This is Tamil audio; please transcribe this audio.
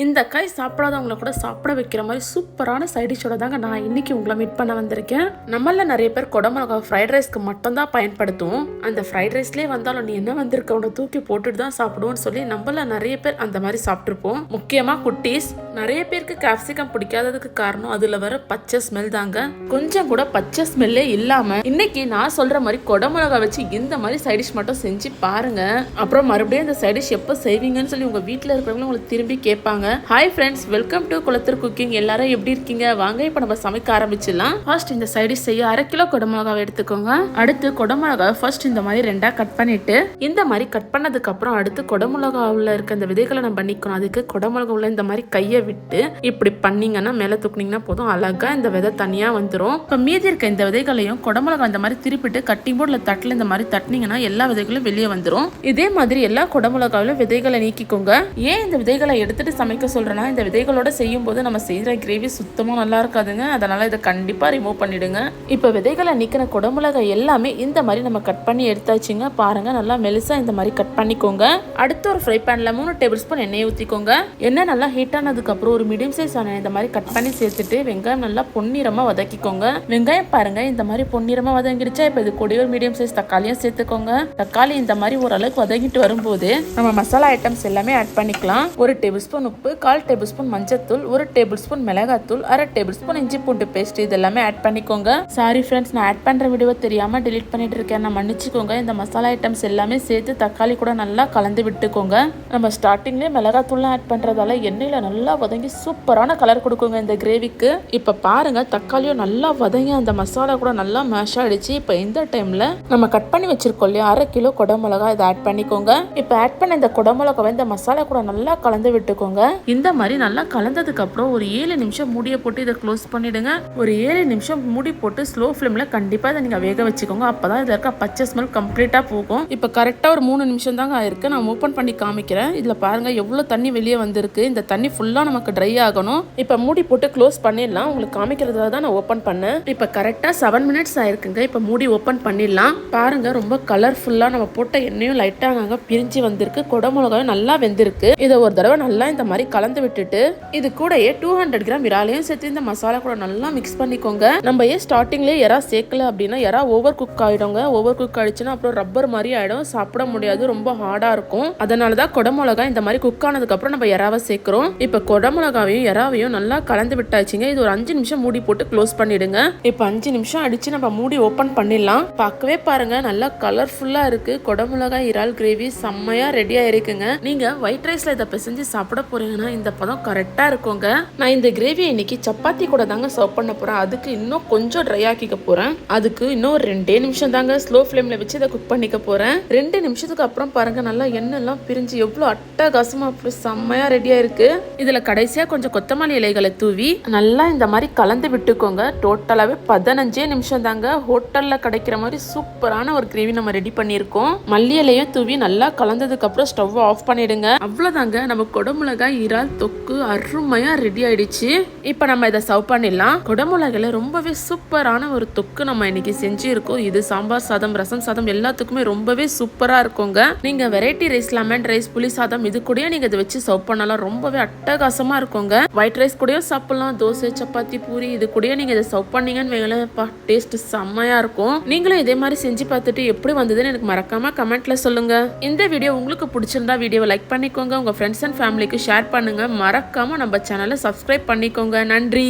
இந்த காய் சாப்பிடாதவங்கள கூட சாப்பிட வைக்கிற மாதிரி சூப்பரான சைடிஷோட தாங்க நான் இன்னைக்கு உங்களை மீட் பண்ண வந்திருக்கேன். நம்மள நிறைய பேர் குடமிளகா ஃப்ரைட் ரைஸ்க்கு மட்டும்தான் பயன்படுத்துவோம். அந்த ஃப்ரைட் ரைஸ்லேயே வந்தாலும் நீ என்ன வந்திருக்க? உன்னை தூக்கி போட்டுட்டு தான் சாப்பிடுவோம்னு சொல்லி நம்மள நிறைய பேர் அந்த மாதிரி சாப்பிட்ருப்போம் முக்கியமா குட்டீஸ் நிறைய பேருக்கு கேப்சிகம் பிடிக்காததுக்கு காரணம் அதுல வர பச்சை ஸ்மெல் தாங்க. கொஞ்சம் கூட பச்சை ஸ்மெல்லே இல்லாம இன்னைக்கு நான் சொல்ற மாதிரி குடமிளகா வச்சு இந்த மாதிரி சைடிஷ் மட்டும் செஞ்சு பாருங்க. அப்புறம் மறுபடியும் இந்த சைடிஷ் எப்போ செய்வீங்கன்னு சொல்லி உங்க வீட்டில் இருக்கிறவங்களும் உங்களுக்கு திரும்பி கேட்பாங்க. Hi friends welcome to Kulathur cooking எல்லாரும் எப்படி இருக்கீங்க? வாங்க இப்போ நம்ம சமைக்க ஆரம்பிச்சிடலாம். ஃபர்ஸ்ட் இந்த சைடு செய்ய அரை கிலோ கொடமிளகாவை எடுத்துக்கோங்க. அடுத்து கொடமிளகாவை ஃபர்ஸ்ட் இந்த மாதிரி ரெண்டா கட் பண்ணிட்டு இந்த மாதிரி கட் பண்ணதுக்கு அப்புறம் அடுத்து கொடமிளகாவில் இருக்க அந்த விதைகளை நம்ம பண்ணிக்கணும் அதுக்கு குடமிளகா உள்ள இந்த மாதிரி கையை விட்டு இப்படி பண்ணீங்கன்னா மேலே தூக்குனீங்கன்னா போதும். அழகா இந்த விதை தனியா வந்துடும் இப்போ மீதி இருக்க இந்த விதைகளையும் கொடமிளகா இந்த மாதிரி திருப்பிட்டு கட்டிங் போர்டில் தட்டில் இந்த மாதிரி தட்டினீங்கன்னா எல்லா விதைகளும் வெளியே வந்துடும் இதே மாதிரி எல்லா குடமிளகாவிலும் விதைகளை நீக்கிக்கோங்க. ஏன் இந்த விதைகளை எடுத்துட்டு சமைக்க சொல்கிறேன்னா இந்த விதைகளோட செய்யும்போது நம்ம செய்கிற கிரேவி சுத்தமாக நல்லா இருக்காதுங்க. அதனால் இதை கண்டிப்பாக ரிமூவ் பண்ணிவிடுங்க இப்போ விதைகளை நிற்கிற குடமிளகாய் எல்லாமே இந்த மாதிரி நம்ம கட் பண்ணி எடுத்தாச்சுங்க. பாருங்கள் நல்லா மெலிசாக இந்த மாதிரி கட் பண்ணிக்கோங்க. அடுத்து ஒரு ஃப்ரை பேனில் மூணு டேபிள் ஸ்பூன் எண்ணெய் ஊற்றிக்கோங்க எண்ணெய் நல்லா ஹீட் ஆனதுக்கப்புறம் ஒரு மீடியம் சைஸ் ஆன இந்த மாதிரி கட் பண்ணி சேர்த்துட்டு வெங்காயம் நல்லா பொன்னிறமாக வதக்கிக்கோங்க. வெங்காயம் பாருங்கள் இந்த மாதிரி பொன்னிறமாக வதங்கிடுச்சா? இப்போ இது கூடவே ஒரு மீடியம் சைஸ் தக்காளியும் சேர்த்துக்கோங்க. தக்காளி இந்த மாதிரி ஓரளவுக்கு வதங்கிட்டு வரும்போது நம்ம மசாலா ஐட்டம்ஸ் எல்லாமே ஆட் பண்ணிக்கலாம். ஒரு டேபிள் ஸ்பூன் உப்பு கால் டேபிள் ஸ்பூன் மஞ்சத்தூள் ஒரு டேபிள் ஸ்பூன் மிளகாத்தூள் அரை டேபிள் ஸ்பூன் இஞ்சி பூண்டு பேஸ்ட் இது எல்லாமே ஆட் பண்ணிக்கோங்க. சாரி ஃப்ரெண்ட்ஸ் நான் ஆட் பண்ணுற வீடியோ தெரியாமல் டிலீட் பண்ணிட்டு இருக்கேன். நான் மன்னிச்சுக்கோங்க. இந்த மசாலா ஐட்டம்ஸ் எல்லாமே சேர்த்து தக்காளி கூட நல்லா கலந்து விட்டுக்கோங்க. நம்ம ஸ்டார்டிங்லேயே மிளகாத்தூள்லாம் ஆட் பண்ணுறதால எண்ணெயில் நல்லா வதங்கி சூப்பரான கலர் கொடுக்குங்க இந்த கிரேவிக்கு இப்போ பாருங்க தக்காளியும் நல்லா வதங்கி அந்த மசாலா கூட நல்லா மேஷ் ஆகிடுச்சு இப்போ இந்த டைமில் நம்ம கட் பண்ணி வச்சிருக்கோம் இல்லையா? அரை கிலோ குடமிளகா இதை ஆட் பண்ணிக்கோங்க. இப்போ ஆட் பண்ண இந்த குடமிளகாவை இந்த மசாலா கூட நல்லா கலந்து விட்டுக்கோங்க. இந்த மாதிரி நல்லா கலந்ததுக்கு அப்புறம் ஒரு ஏழு நிமிஷம் மூடியை போட்டு இதை க்ளோஸ் பண்ணிடுங்க. ஒரு ஏழு நிமிஷம் மூடி போட்டு ஸ்லோ ஃப்ளேம்ல கண்டிப்பா இதை நீங்க வேக வச்சுக்கோங்க. அப்பதான் இதுல இருக்க பச்சை ஸ்மெல் கம்ப்ளீட்டா போகும். இப்போ கரெக்டா ஒரு மூணு நிமிஷம் தாங்க ஆயிருக்கு. நான் ஓப்பன் பண்ணி காமிக்கிறேன். இதுல பாருங்க எவ்வளவு தண்ணி வெளியே வந்திருக்கு. இந்த தண்ணி ஃபுல்லா நமக்கு ட்ரை ஆகணும். இப்போ மூடி போட்டு க்ளோஸ் பண்ணிடலாம். உங்களுக்கு காமிக்கிறதுக்காக தான் நான் ஓப்பன் பண்ணேன். இப்போ கரெக்டா செவன் மினிட்ஸ் ஆயிருக்குங்க. இப்போ மூடி ஓப்பன் பண்ணிடலாம். பாருங்க ரொம்ப கலர்ஃபுல்லா நம்ம போட்ட எண்ணெயும் லைட்டாக அங்கே பிரிஞ்சு வந்திருக்கு. குடமுளகாயும் நல்லா வெந்திருக்கு. இதை ஒரு தடவை நல்லா இந்த மாதிரி கலந்து விட்டுட்டு இது கூடயே டூ ஹண்ட்ரட் கிராம் இறாலையும் சேர்த்து இந்த மசாலா கூட நல்லா மிக்ஸ் பண்ணிக்கோங்க. நம்ம ஏன் ஸ்டார்டிங்லேயே எறா சேர்க்கல அப்படின்னா எறா ஓவர் குக் ஆயிடுங்க. ஓவர் குக் ஆயிடுச்சுன்னா அப்புறம் ரப்பர் மாதிரி ஆயிடும். சாப்பிட முடியாது. ரொம்ப ஹார்டா இருக்கும். அதனால தான் குடமிளகா இந்த மாதிரி குக் ஆனதுக்கு அப்புறம் நம்ம எறாவை சேர்க்கிறோம். இப்போ குடமிளகாவையும் எறாவையும் நல்லா கலந்து விட்டாச்சுங்க. இது ஒரு அஞ்சு நிமிஷம் மூடி போட்டு க்ளோஸ் பண்ணிடுங்க. இப்போ அஞ்சு நிமிஷம் அடிச்சு நம்ம மூடி ஓப்பன் பண்ணிடலாம். பார்க்கவே பாருங்க நல்லா கலர்ஃபுல்லா இருக்கு. குடமிளகாய் இறால் கிரேவி செம்மையா ரெடியா இருக்குங்க நீங்க ஒயிட் ரைஸ்ல இதை பிசைஞ்சு சாப்பிட போறீங்கன்னா இந்த பதம் கரெக்டா இருக்குங்க. நான் இந்த கிரேவி இன்னைக்கு சப்பாத்தி கூட தாங்க சர்வ் பண்ண போறேன். அதுக்கு இன்னும் கொஞ்சம் ட்ரை ஆக்கிக்க போறேன். அதுக்கு இன்னும் ஒரு ரெண்டே நிமிஷம் தாங்க ஸ்லோ ஃப்ளேமில் வச்சு இதை குக் பண்ணிக்க போறேன். ரெண்டு நிமிஷத்துக்கு அப்புறம் பாருங்க நல்லா எண்ணெய் எல்லாம் பிரிஞ்சு எவ்வளவு அட்டகாசமா அப்படி செம்மையா ரெடியா இருக்கு இதுல கடைசியா கொஞ்சம் கொத்தமல்லி இலைகளை தூவி நல்லா இந்த மாதிரி கலந்து விட்டுக்கோங்க. டோட்டலாவே பதினஞ்சே நிமிஷம் தாங்க ஹோட்டல்ல கிடைக்கிற மாதிரி சூப்பரான ஒரு கிரேவி நம்ம ரெடி பண்ணியிருக்கோம். மல்லி இலையும் தூவி நல்லா கலந்ததுக்கு அப்புறம் ஸ்டவ் ஆஃப் பண்ணிடுங்க. அவ்வளவுதாங்க. நம்ம குடமிளகாய் இறால் தொக்கு அருமையாக ரெடி ஆயிடுச்சு. இப்போ நம்ம இதை சர்வ் பண்ணிடலாம். குடமிளகாயில ரொம்பவே சூப்பரான ஒரு தொக்கு நம்ம இன்னைக்கு செஞ்சுருக்கோம். இது சாம்பார் சாதம் ரசம் சாதம் எல்லாத்துக்குமே ரொம்பவே சூப்பராக இருக்குங்க. நீங்கள் வெரைட்டி ரைஸ் லெமன் ரைஸ் புளி சாதம் இது கூடயே நீங்கள் இதை வச்சு சர்வ் பண்ணலாம். ரொம்பவே அட்டகாசமாக இருக்குங்க. ஒயிட் ரைஸ் கூடயும் சாப்பிடலாம். தோசை சப்பாத்தி பூரி இது கூடயே நீங்கள் இதை சர்வ் பண்ணீங்கன்னு வைங்களேன்ப்பா டேஸ்ட் செம்மையாக இருக்கும். நீங்களும் இதே மாதிரி செஞ்சு பார்த்துட்டு எப்படி வந்ததுன்னு எனக்கு மறக்காமல் கமெண்ட்டில் சொல்லுங்கள் இந்த வீடியோ உங்களுக்கு பிடிச்சிருந்தா வீடியோவை லைக் பண்ணிக்கோங்க. உங்கள் ஃப்ரெண்ட்ஸ் அண்ட் ஃபேமிலிக்கு ஷேர் பண்ணுங்க. மறக்காம நம்ம சேனலை சப்ஸ்கிரைப் பண்ணிக்கோங்க. நன்றி.